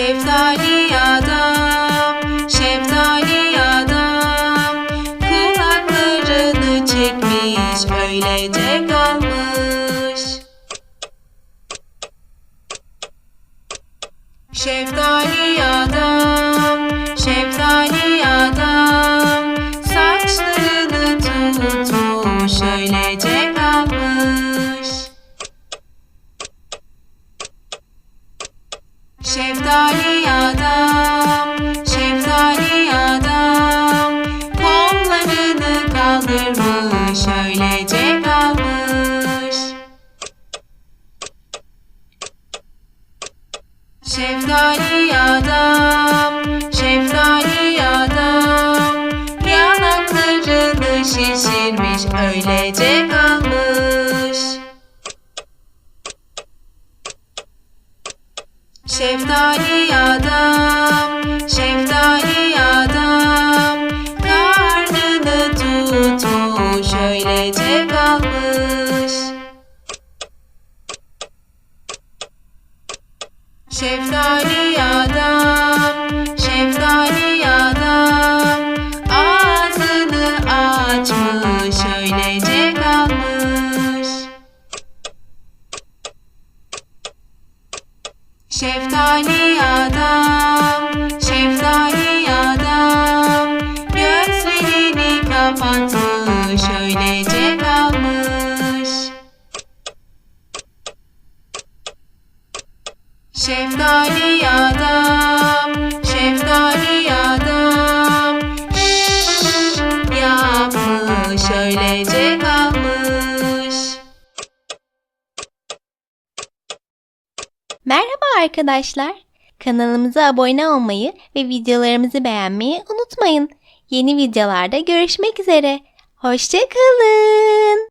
Şeftali adam, şeftali adam. Kulaklarını çekmiş öylece kalmış. Şeftali adam, Şeftali adam, şeftali adam Kollarını kaldırmış öylece Şeftali adam, şeftali adam. Karnını tutmuş öylece kalmış. Şeftali adam, Şeftali adam, şeftali adam yapmış öylece kalmış Merhaba arkadaşlar. Kanalımıza abone olmayı ve videolarımızı beğenmeyi unutmayın. Yeni videolarda görüşmek üzere. Hoşçakalın.